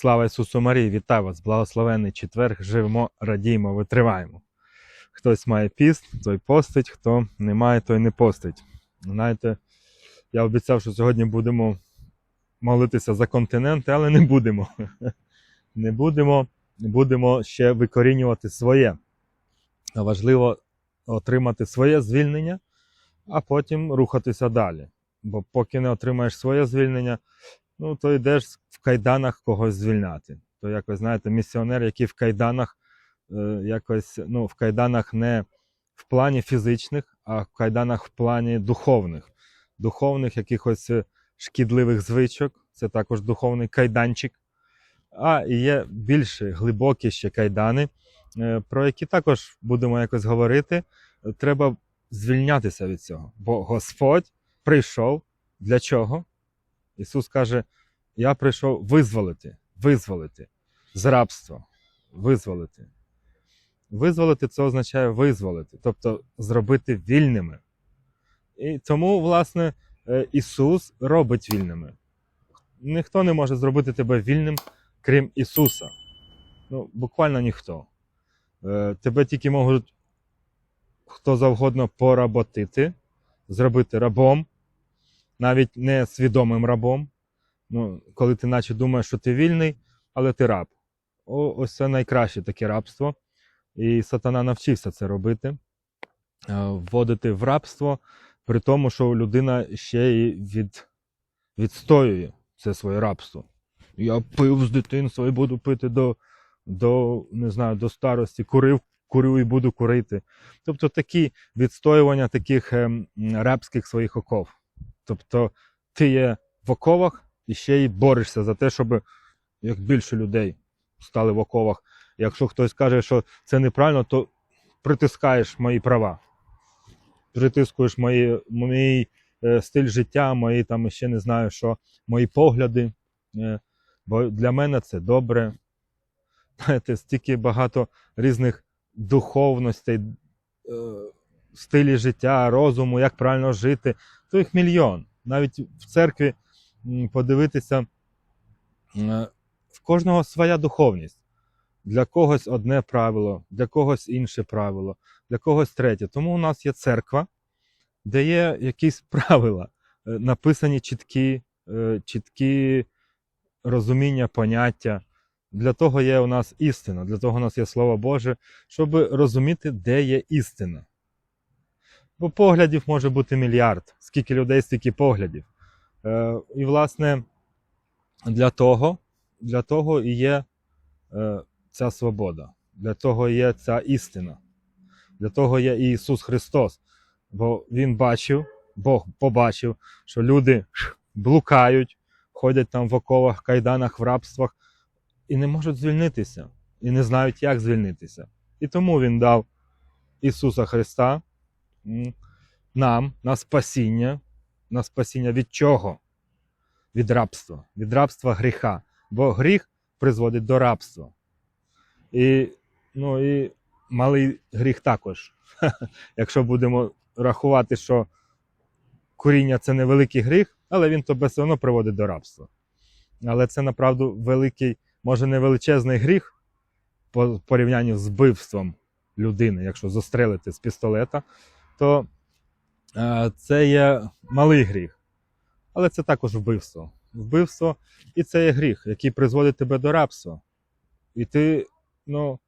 Слава Ісусу Марії, вітаю вас! Благословенний четверг, живемо, радіємо, витриваємо. Хтось має піст, той постить, хто не має, той не постить. Знаєте, я обіцяв, що сьогодні будемо молитися за континенти, але не будемо. Не будемо, будемо ще викорінювати своє. Важливо отримати своє звільнення, а потім рухатися далі. Бо поки не отримаєш своє звільнення, ну то йдеш в кайданах когось звільняти. То якось, знаєте, місіонер, який в кайданах, е, якось, ну, в кайданах не в плані фізичних, а в кайданах в плані духовних, духовних якихось е, шкідливих звичок, це також духовний кайданчик. А і є більш глибокі ще кайдани, е, про які також будемо якось говорити. Треба звільнятися від цього. Бо Господь прийшов для чого? Ісус каже: Я прийшов визволити, визволити з рабства, визволити. Визволити це означає визволити, тобто зробити вільними. І тому, власне, е, Ісус робить вільними. Ніхто не може зробити тебе вільним, крім Ісуса. Ну, буквально ніхто. Е, Тебе тільки можуть хто завгодно поработити, зробити рабом, навіть не свідомим рабом. Ну, коли ти наче думаєш, що ти вільний, але ти раб. О, ось це найкраще таке рабство. І сатана навчився це робити, е, вводити в рабство, при тому, що людина ще й від, відстоює це своє рабство. Я пив з дитинства і буду пити до, до, не знаю, до старості, курив, курю і буду курити. Тобто такі відстоювання таких ем, рабських своїх оков. Тобто ти є в оковах і ще й борешся за те, щоб як більше людей стали в оковах. Якщо хтось каже, що це неправильно, то притискаєш мої права, притискуєш мої, мій е, стиль життя, мої там ще не знаю, що, мої погляди. Е, бо для мене це добре. Знаєте, стільки багато різних духовностей, е, стилі життя, розуму, як правильно жити, то їх мільйон. Навіть в церкві подивитися, в кожного своя духовність. Для когось одне правило, для когось інше правило, для когось третє. Тому у нас є церква, де є якісь правила, е, написані чіткі, е, чіткі розуміння, поняття. Для того є у нас істина, для того у нас є Слово Боже, щоб розуміти, де є істина. Бо поглядів може бути мільярд, скільки людей, стільки поглядів. Е, і, власне, для того, для того і є е, ця свобода, для того є ця істина, для того є і Ісус Христос. Бо Він бачив, Бог побачив, що люди блукають, ходять там в оковах, кайданах, в рабствах і не можуть звільнитися, і не знають, як звільнитися. І тому Він дав Ісуса Христа нам на спасіння, на спасіння від чого? Від рабства, від рабства гріха. Бо гріх призводить до рабства. І, ну, і малий гріх також. Якщо будемо рахувати, що куріння це невеликий гріх, але він то все одно приводить до рабства. Але це направду великий, може не величезний гріх по порівнянні з вбивством людини, якщо застрелити з пістолета, то е, це є малий гріх. Але це також вбивство. Вбивство і це є гріх, який призводить тебе до рабства. І ти, ну,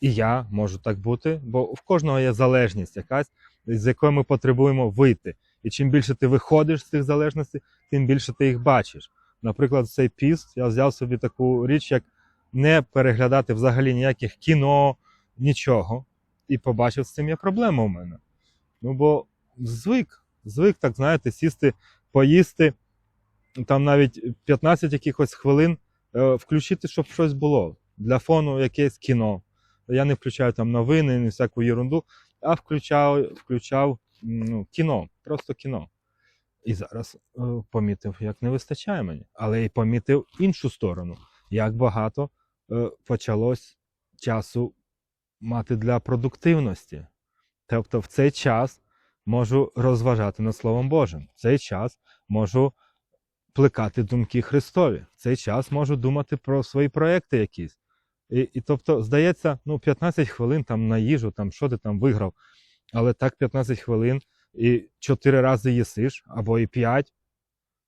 і я можу так бути, бо в кожного є залежність якась, з якої ми потребуємо вийти. І чим більше ти виходиш з цих залежностей, тим більше ти їх бачиш. Наприклад, цей піст я взяв собі таку річ, як не переглядати взагалі ніяких кіно, нічого. І побачив, з цим є проблема у мене. Ну, бо звик, звик, так знаєте, сісти, поїсти, там навіть 15 якихось хвилин е, включити, щоб щось було. Для фону якесь кіно. Я не включаю там новини, не всяку ерунду, а включав, включав ну, кіно, просто кіно. І зараз е, помітив, як не вистачає мені. Але і помітив іншу сторону, як багато е, почалось часу мати для продуктивності. Тобто в цей час можу розважати над Словом Божим, в цей час можу плекати думки Христові. В цей час можу думати про свої проекти якісь. І, і тобто, здається, ну, 15 хвилин там на їжу, там, що ти там виграв, але так 15 хвилин і 4 рази їсиш, або і 5.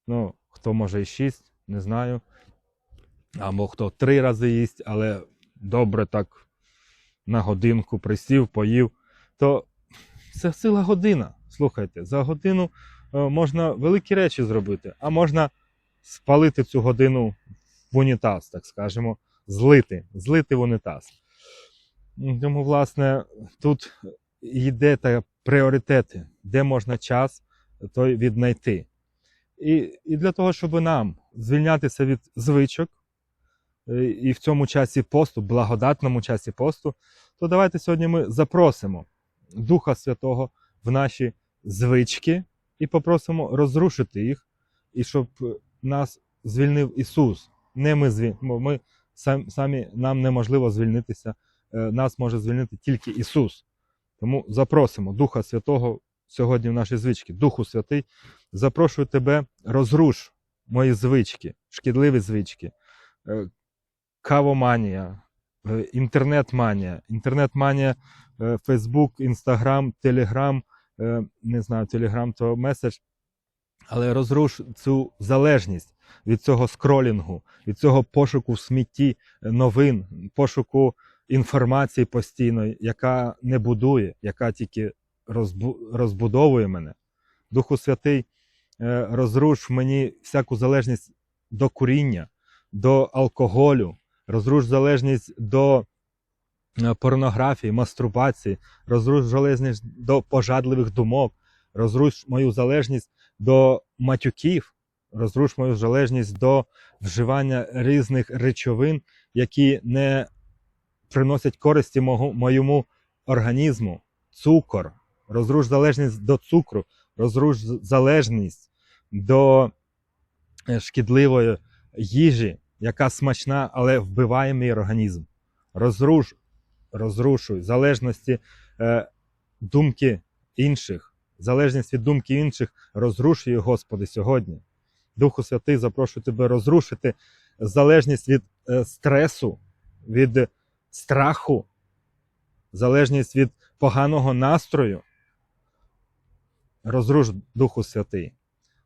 Ну, хто може і 6, не знаю. Або хто 3 рази їсть, але добре так на годинку присів, поїв, то це ціла година. Слухайте, за годину е, можна великі речі зробити, а можна спалити цю годину в унітаз, так скажемо, злити, злити в унітаз. Тому, власне, тут йде та пріоритети, де можна час той віднайти. І, і для того, щоб нам звільнятися від звичок, е, і в цьому часі посту, благодатному часі посту, то давайте сьогодні ми запросимо Духа Святого в наші звички і попросимо розрушити їх, і щоб нас звільнив Ісус. Не ми звільнимо. Ми сам- самі нам неможливо звільнитися. е, Нас може звільнити тільки Ісус. Тому запросимо Духа Святого сьогодні в наші звички. Духу Святий, запрошую тебе, розруш мої звички, шкідливі звички, е, кавоманія, інтернет-манія, інтернет-манія, е, Фейсбук, Інстаграм, Телеграм, е, не знаю, Телеграм то меседж, але розруш цю залежність від цього скролінгу, від цього пошуку в смітті е, новин, пошуку інформації постійної, яка не будує, яка тільки розбу- розбудовує мене. Духу Святий, е, розруш мені всяку залежність до куріння, до алкоголю, розруш залежність до е, порнографії, мастурбації, розруш залежність до пожадливих думок, розруш мою залежність до матюків, розруш мою залежність до вживання різних речовин, які не приносять користі моєму організму, цукор, розруш залежність до цукру, розруш залежність до е, шкідливої їжі, яка смачна, але вбиває мій організм. Розруш, розрушуй залежності е, думки інших, залежність від думки інших, розрушуй, Господи, сьогодні. Духу Святий, запрошую тебе розрушити залежність від е, стресу, від страху, залежність від поганого настрою. Розруш Духу Святий.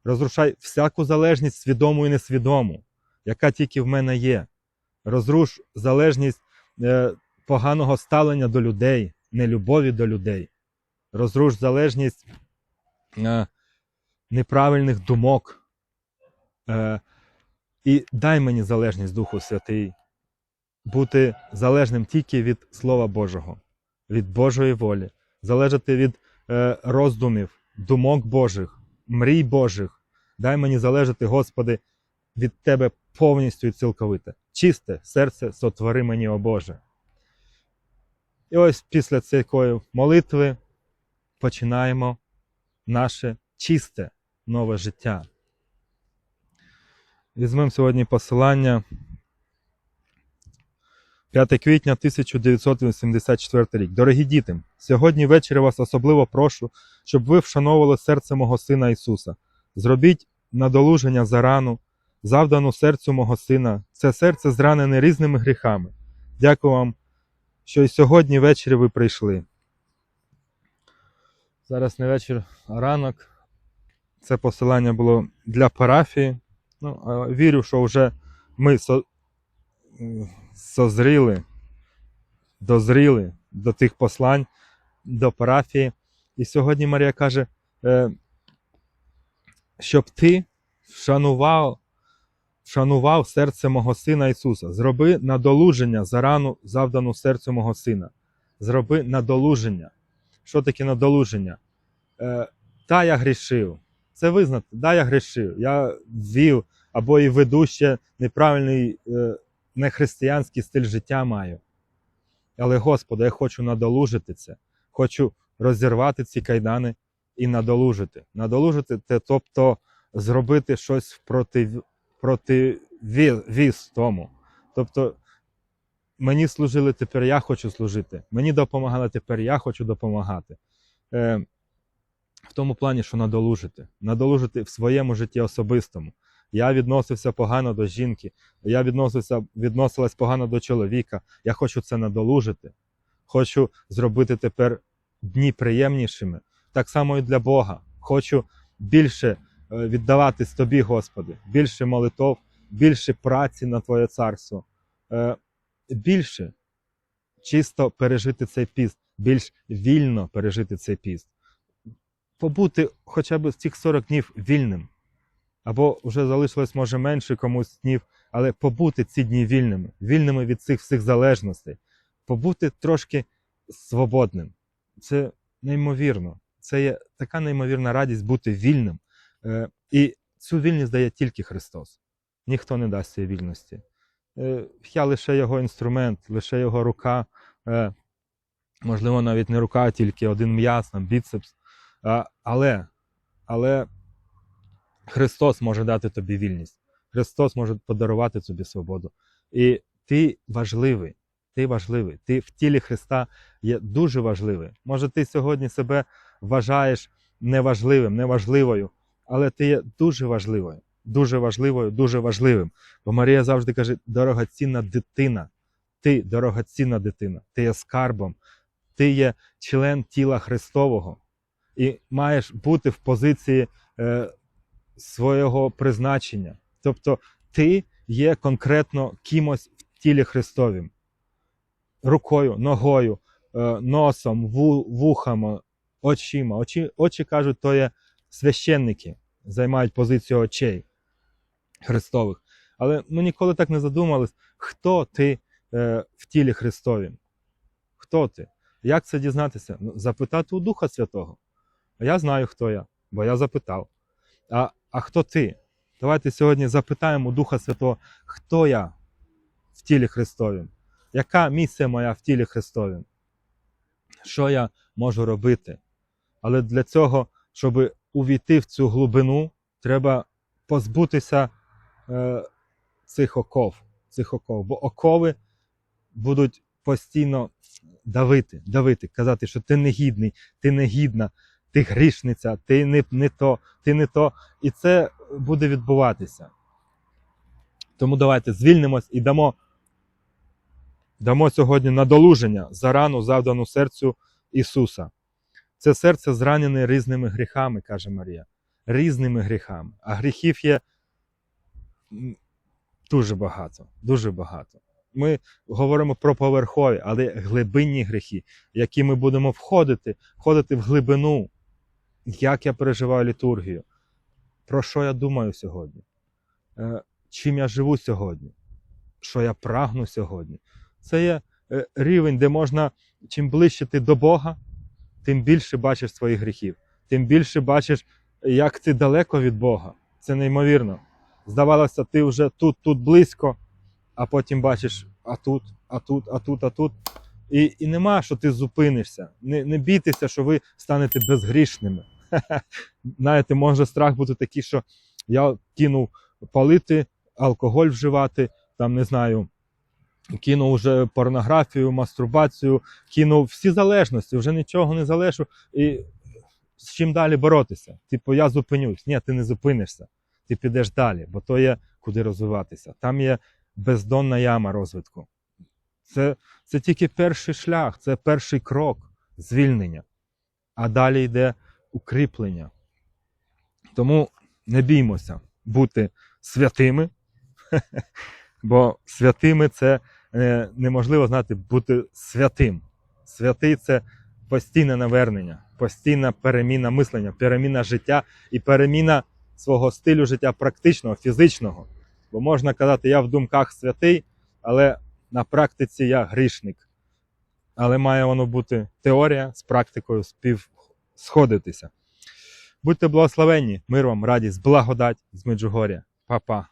Розрушай всяку залежність свідому і несвідому, яка тільки в мене є. Розруш залежність е, поганого ставлення до людей, нелюбові до людей. Розруш залежність е, неправильних думок. Е, і дай мені залежність Духу Святий бути залежним тільки від Слова Божого, від Божої волі, залежати від е, роздумів, думок Божих, мрій Божих. Дай мені залежати, Господи, від Тебе повністю і цілковите. Чисте серце сотвори мені, о Боже. І ось після цієї молитви починаємо наше чисте нове життя. Візьмемо сьогодні посилання 5 квітня 1984 рік. Дорогі діти, сьогодні ввечері вас особливо прошу, щоб ви вшановували серце мого сина Ісуса. Зробіть надолуження за рану, завдану серцю мого сина. Це серце зранене різними гріхами. Дякую вам, що і сьогодні ввечері ви прийшли. Зараз не вечір, а ранок. Це посилання було для парафії. Ну, вірю, що вже ми со- созріли, дозріли до тих послань, до парафії. І сьогодні Марія каже, е, щоб ти вшанував, вшанував серце мого сина Ісуса. Зроби надолуження за рану, завдану серцю мого сина. Зроби надолуження. Що таке надолуження? Е, та я грішив. Це визнати, да, я грішив. Я ввів або і веду ще неправильний е, нехристиянський стиль життя маю. Але, Господи, я хочу надолужити це. Хочу розірвати ці кайдани і надолужити. Надолужити це, тобто зробити щось проти, проти віз тому. Тобто, мені служили тепер, я хочу служити. Мені допомагали тепер, я хочу допомагати. Е, в тому плані, що надолужити. Надолужити в своєму житті особистому. Я відносився погано до жінки, я відносився, відносилась погано до чоловіка. Я хочу це надолужити. Хочу зробити тепер дні приємнішими. Так само і для Бога. Хочу більше віддаватись тобі, Господи, більше молитов, більше праці на Твоє царство, е, більше чисто пережити цей піст, більш вільно пережити цей піст. Побути хоча б з цих 40 днів вільним. Або вже залишилось, може, менше комусь днів, але побути ці дні вільними, вільними від цих всіх залежностей, побути трошки свободним. Це неймовірно. Це є така неймовірна радість бути вільним. Е, і цю вільність дає тільки Христос. Ніхто не дасть цієї вільності. Е, я лише його інструмент, лише його рука. Е, можливо, навіть не рука, тільки один м'яз, там, біцепс. Але, але Христос може дати тобі вільність. Христос може подарувати тобі свободу. І ти важливий. Ти важливий. Ти в тілі Христа є дуже важливий. Може, ти сьогодні себе вважаєш неважливим, неважливою, але ти є дуже важливою, дуже важливою, дуже важливим. Бо Марія завжди каже: дорогоцінна дитина. Ти дорогоцінна дитина, ти є скарбом, ти є член тіла Христового і маєш бути в позиції е, свого призначення. Тобто ти є конкретно кимось в тілі Христовім. Рукою, ногою, е, носом, вухами, очима. Очі, очі кажуть, то є священники, займають позицію очей Христових. Але ми ніколи так не задумались, хто ти е, в тілі Христовім. Хто ти? Як це дізнатися? Ну, запитати у Духа Святого. А я знаю, хто я, бо я запитав. А, а хто ти? Давайте сьогодні запитаємо у Духа Святого, хто я в тілі Христовім? Яка місія моя в тілі Христовім? Що я можу робити? Але для цього, щоб увійти в цю глибину, треба позбутися е, цих оков, цих оков. Бо окови будуть постійно давити, давити, казати, що ти негідний, ти негідна, ти грішниця, ти не, не то, ти не то. І це буде відбуватися. Тому давайте звільнимось і дамо, дамо сьогодні надолуження за рану, завдану серцю Ісуса. Це серце зранене різними гріхами, каже Марія. Різними гріхами. А гріхів є дуже багато, дуже багато. Ми говоримо про поверхові, але глибинні гріхи, які ми будемо входити, входити в глибину, як я переживаю літургію, про що я думаю сьогодні, Е, чим я живу сьогодні, що я прагну сьогодні. Це є е, рівень, де можна, чим ближче ти до Бога, тим більше бачиш своїх гріхів, тим більше бачиш, як ти далеко від Бога. Це неймовірно. Здавалося, ти вже тут, тут близько, а потім бачиш, а тут, а тут, а тут, а тут. І, і нема, що ти зупинишся. Не, не бійтеся, що ви станете безгрішними. Знаєте, може страх бути такий, що я кинув палити, алкоголь вживати, там не знаю, кинув вже порнографію, мастурбацію, кинув всі залежності, вже нічого не залежу. І з чим далі боротися? Типу, я зупинюсь. Ні, ти не зупинишся. Ти підеш далі, бо то є куди розвиватися. Там є бездонна яма розвитку. Це, це тільки перший шлях, це перший крок звільнення. А далі йде укріплення. Тому не біймося бути святими, бо святими це е, неможливо знати бути святим. Святий це постійне навернення, постійна переміна мислення, переміна життя і переміна свого стилю життя практичного, фізичного. Бо можна казати, я в думках святий, але на практиці я грішник. Але має воно бути теорія з практикою спів сходитися. Будьте благословенні, мир вам, радість, благодать з Меджугоря. Па-па.